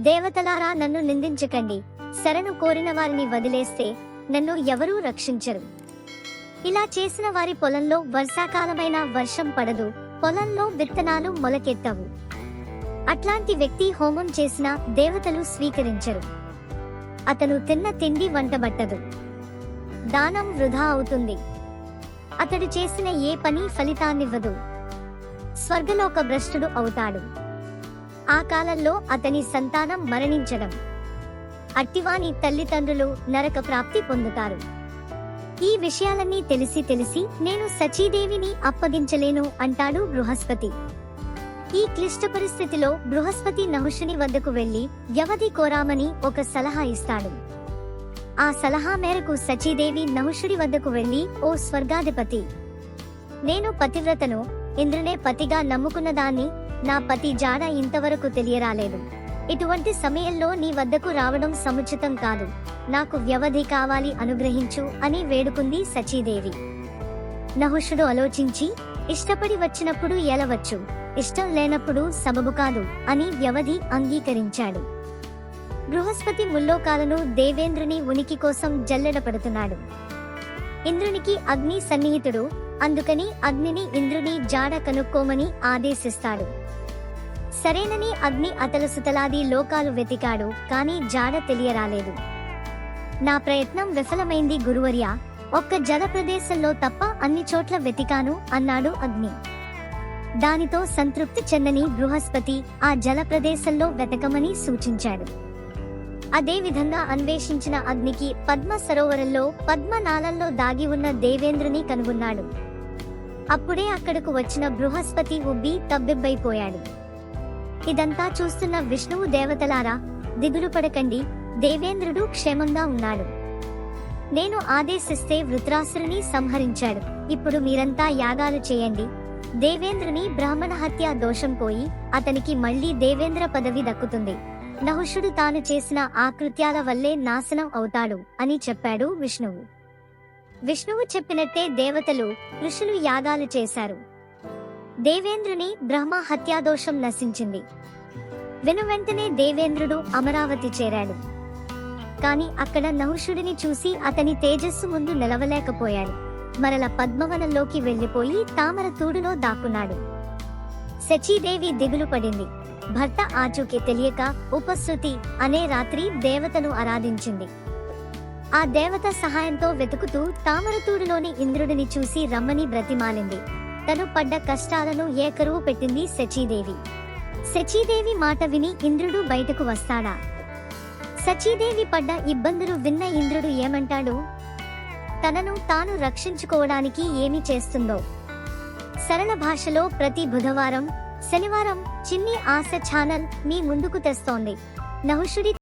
దేవతలారా నన్ను నిందించకండి. శరణు కోరిన వారిని వదిలేస్తే నన్ను ఎవరూ రక్షించరు. ఇలా చేసిన వారి పొలంలో వర్షాకాలమైన వర్షం పడదు. పొలంలో విత్తనాలు మొలకెత్తవు. అట్లాంటి వ్యక్తి హోమం చేసిన దేవతలు స్వీకరించరు. అతను తిన్న తిండి వంటబట్టదు. దానం వృధా అవుతుంది. అతడు చేసిన ఏ పని ఫలితాన్నివ్వదు. స్వర్గలోక భ్రష్టుడు అవుతాడు. ఆ కాలంలో అతని సంతానం మరణించడం. అట్టివాని తల్లిదండ్రులు నరక ప్రాప్తి పొందుతారు. ఈ విషయాలన్నీ తెలిసి తెలిసి నేను సచీదేవిని అప్పగించలేను అంటాడు బృహస్పతి. ఈ క్లిష్ట పరిస్థితిలో బృహస్పతి నహుషుని వద్దకు వెళ్ళి వ్యవధి కోరామని ఒక సలహా ఇస్తాడు. ఆ సలహా మేరకు సచీదేవి నహుషుడి వద్దకు వెళ్ళి ఓ స్వర్గాధిపతి! నేను పతివ్రతను ఇంద్రునే పతిగా నమ్ముకున్నదాన్ని నా పతి జాడ ఇంతవరకు తెలియరాలేదు. ఇటువంటి సమయంలో నీ వద్దకు రావడం సముచితం కాదు. నాకు వ్యవధి కావాలి అనుగ్రహించు అని వేడుకుంది సచీదేవి. నహుషుడు ఆలోచించి ఇష్టపడి వచ్చినప్పుడు ఏలవచ్చు ఇష్టం లేనప్పుడు సబబు కాదు అని వ్యవధి అంగీకరించాడు. బృహస్పతి ముల్లోకాలను దేవేంద్రుని ఉనికి కోసం జల్లెడపడుతున్నాడు ఇంద్రునికి అగ్ని సన్నిహితుడు అందుకని అగ్నిని ఇంద్రుని జాడ కనుక్కోమని ఆదేశిస్తాడు. సరేనని అగ్ని అతల సుతలాది లోకాలు వెతికాడు కాని జాడ తెలియరాలేదు. నా ప్రయత్నం విఫలమైంది గురువర్య ఒక్క జల ప్రదేశంలో తప్ప అన్ని చోట్ల వెతికాను అన్నాడు అగ్ని. దానితో సంతృప్తి చెందని బృహస్పతి ఆ జల ప్రదేశంలో వెతకమని సూచించాడు. అదేవిధంగా అన్వేషించిన అగ్నికి పద్మ సరోవరంలో పద్మనాళంలో దాగి ఉన్న దేవేంద్రుని కనుగొన్నాడు. అప్పుడే అక్కడకు వచ్చిన బృహస్పతి ఉబ్బి తబ్బిబ్బైపోయాడు. ఇదంతా చూస్తున్న విష్ణువు దేవతలారా దిగులు పడకండి. దేవేంద్రుడు క్షేమంగా ఉన్నాడు. నేను ఆదేశిస్తే వృత్రాసురుని సంహరించాడు. ఇప్పుడు మీరంతా యాగాలు చేయండి. దేవేంద్రుని బ్రాహ్మణ హత్య దోషం పోయి అతనికి మళ్ళీ దేవేంద్ర పదవి దక్కుతుంది. నహుషుడు తాను చేసిన ఆకృత్యాల వల్లే నాశనం అవుతాడు అని చెప్పాడు విష్ణువు. విష్ణువు చెప్పినట్టే దేవతలు ఋషులు యాగాలు చేశారు. దేవేంద్రుని బ్రహ్మ హత్యాదోషం నశించింది. వెనువెంటనే దేవేంద్రుడు అమరావతి చేరాడు. కాని అక్కడ నహుషుడిని చూసి అతని తేజస్సు ముందు నిలవలేకపోయాడు. మరల పద్మవనంలోకి వెళ్ళిపోయి తామర తూడులో దాక్కున్నాడు. శచీదేవి దిగులు పడింది. భర్త ఆచూకి తెలియక ఉపశృతి అనే రాత్రి దేవతను ఆరాధించింది. ఆ దేవత సహాయంతో వెతుకుతూ తామరతూడులోని ఇంద్రుడిని చూసి రమ్మని బ్రతిమాలింది. తను పడ్డ కష్టాలను ఏకరువు పెట్టింది శచీదేవి శచీదేవి మాట విని ఇంద్రుడు బయటకు వస్తాడా? సచీదేవి పడ్డ ఇబ్బందులు విన్న ఇంద్రుడు ఏమంటాడు? తనను తాను రక్షించుకోవడానికి ఏమి చేస్తుందో? సరళ భాషలో ప్రతి బుధవారం శనివారం చిన్ని ఆశ ఛానల్ మీ ముందుకు తెస్తోంది. నహుషుడి